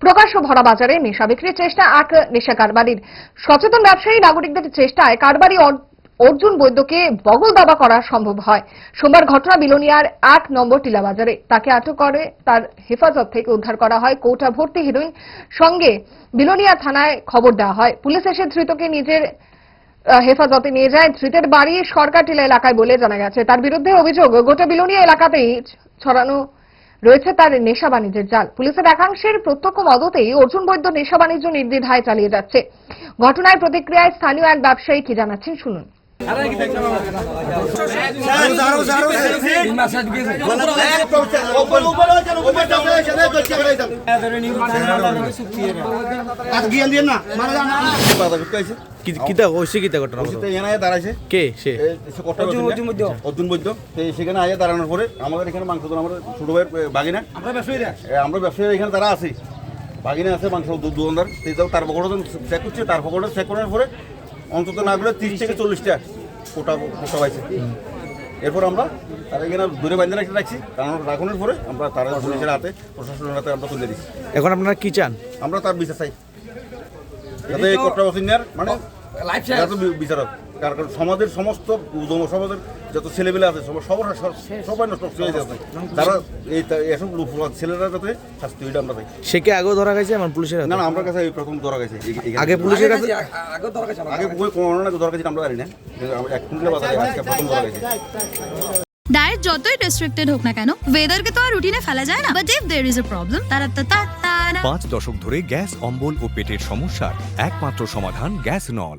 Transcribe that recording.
প্রকাশ্য ভরা বাজারে নেশা বিক্রির চেষ্টা এক নেশা কারবারির সচেতন ব্যবসায়ী নাগরিকদের চেষ্টায় কারবারি অর- অর্জুন বৈদ্যকে বগল দাবা করা সম্ভব হয়। সোমবার ঘটনা বিলোনিয়ার এক নম্বর টিলা বাজারে তাকে আটক করে তার হেফাজত থেকে উদ্ধার করা হয়। কৌটা ভর্তি হিরোইন সঙ্গে বিলোনিয়া থানায় খবর দেওয়া হয়। পুলিশ এসে ধৃতকে নিজের হেফাজতে নিয়ে যায়। ধৃতের বাড়ি সরকার টিলা এলাকায় বলে জানা গেছে। তার বিরুদ্ধে অভিযোগ, গোটা বিলোনিয়া এলাকাতেই ছড়ানো রয়েছে তার নেশা বাণিজ্যের জাল। পুলিশের একাংশের প্রত্যক্ষ মদতেই অর্জুন বৈদ্য নেশা বাণিজ্য নির্দ্বিধায় চালিয়ে যাচ্ছে। ঘটনায় প্রতিক্রিয়ায় স্থানীয় এক ব্যবসায়ী কি জানাচ্ছেন শুনুন। কিতা হয়েছে কিতা ঘটনা বলো? দাঁড়াইছে কে সে অর্জুন বৈদ্য সেখানে আয়া দাঁড়ানোর পরে আমাদের এখানে মাংস দোকান ছোট ভাইয়ের বাগিনা আমরা ব্যবসায়ীরা আমরা এখানে তারা আছি, বাগিনা আছে, মাংস দু- দোকানদার সেই তার পকেটে চেক করছে, তার পকেটে চেক করার পরে অন্তত না গেলে তিরিশ থেকে চল্লিশটা কোটা কোটা পাইছে। এরপর আমরা তারা এখানে দূরে বান্ধে রাখতে রাখছি। কারণ রাখুনের পরে আমরা তারা পুলিশের হাতে প্রশাসনের হাতে আমরা তুলে দিচ্ছি। এখন আপনারা কি চান? আমরা তার বিচার চাই। যাতে এই কোটা বসিনিয়ার মানে যাতে বি- বিচার হোক। কারণ কারণ সমাজের সমস্ত যুব সমাজের যত ছেলেবেলে আছে সব সবার সবাই নষ্ট হয়ে যাচ্ছে তারা এই এসব লোক- ছেলেরা যাতে শাস্তি হইটা আমরা সে কি আগেও ধরা গেছে আমার পুলিশের? না না আমার কাছে এই প্রথম ধরা গেছে। আগে পুলিশের কাছে আগে কই কোনো না ধরা গেছে আমরা জানি না। এক কুইন্টাল বাজারে আজকে প্রথম ধরা গেছে। ডায়েট যতই রেস্ট্রিক্টেড হোক না কেন ওয়েদারকে তো আর রুটিনে ফেলা যায় না। But if there is a problem তারা তা তা পাঁচ দশক ধরে গ্যাস অম্বল ও পেটের সমস্যার একমাত্র সমাধান গ্যাস নল।